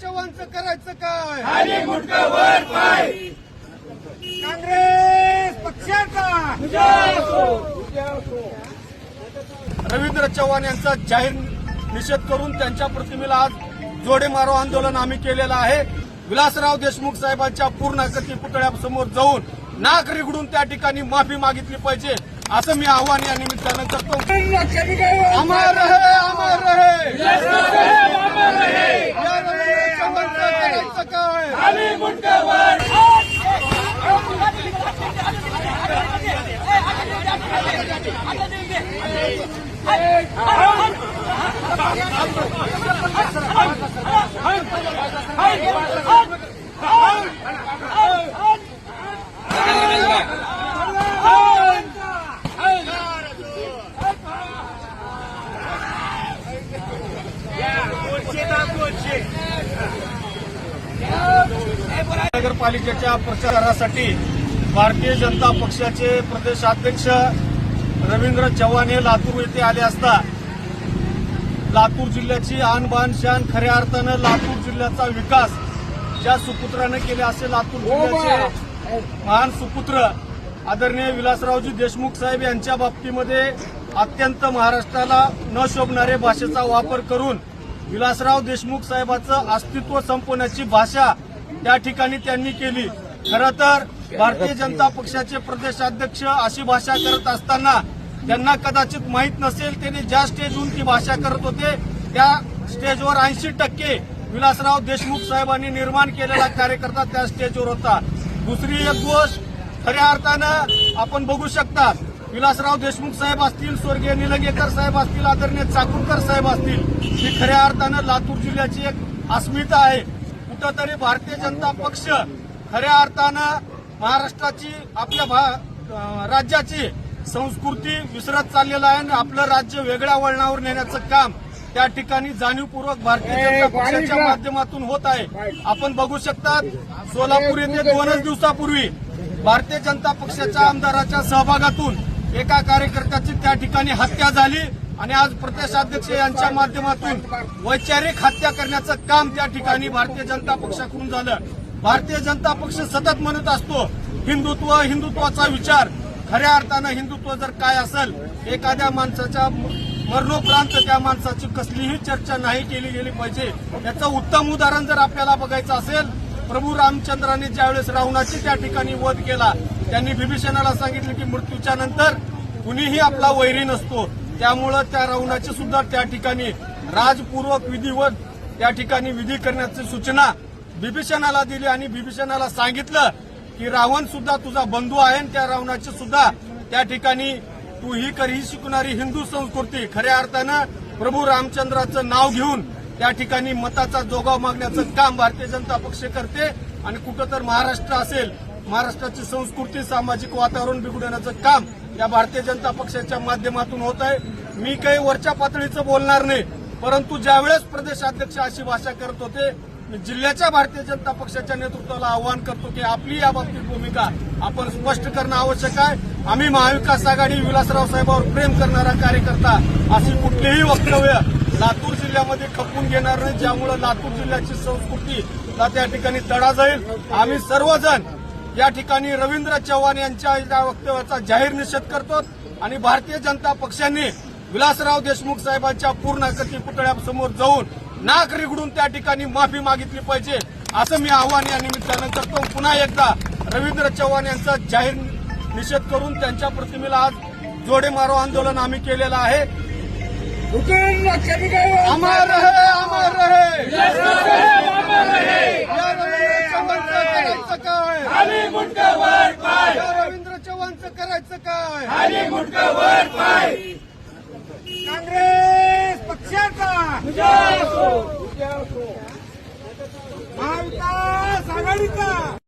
चव्हाणचं करायचं काय? वर पाय. काँग्रेस पक्षाचा. रवींद्र चव्हाण यांचा जाहीर निषेध करून त्यांच्या प्रतिमेला आज जोडे मारो आंदोलन आम्ही केलेलं आहे. विलासराव देशमुख साहेबांच्या पूर्णाकृती पुतळ्यासमोर जाऊन नाक रिगडून त्या ठिकाणी माफी मागितली पाहिजे असं मी आव्हान या निमित्तानं करतो. अमर रहे अमर रहे या रवींद्र चव्हाणचं करायचं काय खाली मुंडक वर नगरपालिकेच्या प्रचारासाठी भारतीय जनता पक्षाचे प्रदेशाध्यक्ष रवींद्र चव्हाण हे लातूर येथे आले असता लातूर जिल्ह्याची आणबाण शान खऱ्या अर्थानं लातूर जिल्ह्याचा विकास ज्या सुपुत्रानं केले असे लातूर जिल्ह्याचे महान सुपुत्र आदरणीय विलासरावजी देशमुख साहेब यांच्या बाबतीमध्ये अत्यंत महाराष्ट्राला न शोभणारे भाषेचा वापर करून विलासराव देशमुख साहेबाचं अस्तित्व संपवण्याची भाषा त्या ठिकाणी त्यांनी केली. खरं तर भारतीय जनता पक्षाचे प्रदेशाध्यक्ष अशी भाषा करत असताना त्यांना कदाचित माहीत नसेल त्यांनी ज्या स्टेजहून ती भाषा करत होते त्या स्टेजवर ऐंशी टक्के विलासराव देशमुख साहेबांनी निर्माण केलेला कार्यकर्ता त्या स्टेजवर होता. दुसरी एक गोष्ट खऱ्या अर्थानं आपण बघू शकता विलासराव देशमुख साहेब असतील स्वर्गीय निलंगेकर साहेब असतील आदरणीय चाकूरकर साहेब असतील ही खऱ्या अर्थानं लातूर जिल्ह्याची एक अस्मिता आहे. कुठंतरी भारतीय जनता पक्ष खऱ्या अर्थानं महाराष्ट्राची आपल्या राज्याची संस्कृती विसरत चाललेलं आहे आणि आपलं राज्य वेगळ्या वळणावर नेण्याचं काम त्या ठिकाणी जाणीवपूर्वक भारतीय जनता पक्षाच्या माध्यमातून होत आहे आपण बघू शकतात सोलापूर येथे दोनच दिवसापूर्वी भारतीय जनता पक्षाच्या आमदाराच्या सहभागातून एका कार्यकर्त्याची त्या ठिकाणी हत्या झाली आणि आज प्रदेशाध्यक्ष यांच्या माध्यमातून वैचारिक हत्या करण्याचं काम त्या ठिकाणी भारतीय जनता पक्षाकडून झालं. भारतीय जनता पक्ष सतत म्हणत असतो हिंदुत्व हिंदुत्वाचा विचार. खऱ्या अर्थानं हिंदुत्व जर काय असेल एखाद्या माणसाच्या मरणोपरांत त्या माणसाची कसलीही चर्चा नाही केली गेली पाहिजे. याचं उत्तम उदाहरण जर आपल्याला बघायचं असेल प्रभू रामचंद्रांनी ज्यावेळेस रावणाची त्या ठिकाणी वध केला त्यांनी विभीषणाला सांगितलं की मृत्यूच्या नंतर कुणीही आपला वैरी नसतो. त्यामुळं त्या रावणाची सुद्धा त्या ठिकाणी राजपूर्वक विधिवत त्या ठिकाणी विधी करण्याची सूचना बिभीषणाला दिली आणि बिभीषणाला सांगितलं की रावण सुद्धा तुझा बंधू आहे आणि त्या रावणाची सुद्धा त्या ठिकाणी तू ही कर ही शिकणारी हिंदू संस्कृती. खऱ्या अर्थानं प्रभू रामचंद्राचं नाव घेऊन त्या ठिकाणी मताचा जोगाव मागण्याचं काम भारतीय जनता पक्ष करते आणि कुठं तर महाराष्ट्र असेल महाराष्ट्राची संस्कृती सामाजिक वातावरण बिघडवण्याचं काम या भारतीय जनता पक्षाच्या माध्यमातून होत आहे. मी काही वरच्या पातळीचं बोलणार नाही परंतु ज्यावेळेस प्रदेशाध्यक्ष अशी भाषा करत होते मी जिल्ह्याच्या भारतीय जनता पक्षाच्या नेतृत्वाला आवाहन करतो की आपली या बाबतीत भूमिका आपण स्पष्ट करणं आवश्यक आहे. आम्ही महाविकास आघाडी विलासराव साहेबांवर प्रेम करणारा कार्यकर्ता अशी कुठलीही वक्तव्य लातूर जिल्ह्यामध्ये खपवून घेणार नाही. ज्यामुळे लातूर जिल्ह्याची संस्कृती त्या ठिकाणी तडा जाईल. आम्ही सर्वजण या ठिकाणी रवींद्र चव्हाण यांच्या या वक्तव्याचा जाहीर निषेध करतो आणि भारतीय जनता पक्षाने विलासराव देशमुख साहेबांच्या पूर्णाकृती पुतळ्यासमोर जाऊन नाक रिगडून त्या ठिकाणी माफी मागितली पाहिजे असं मी आव्हान या निमित्तानं करतो. पुन्हा एकदा रवींद्र चव्हाण यांचा जाहीर निषेध करून त्यांच्या प्रतिमेला आज जोडे मारो आंदोलन आम्ही केलेलं आहे. अमर अमर आणि गुटखा वर पाय. काँग्रेस पक्षाचा. महाविकास आघाडीचा.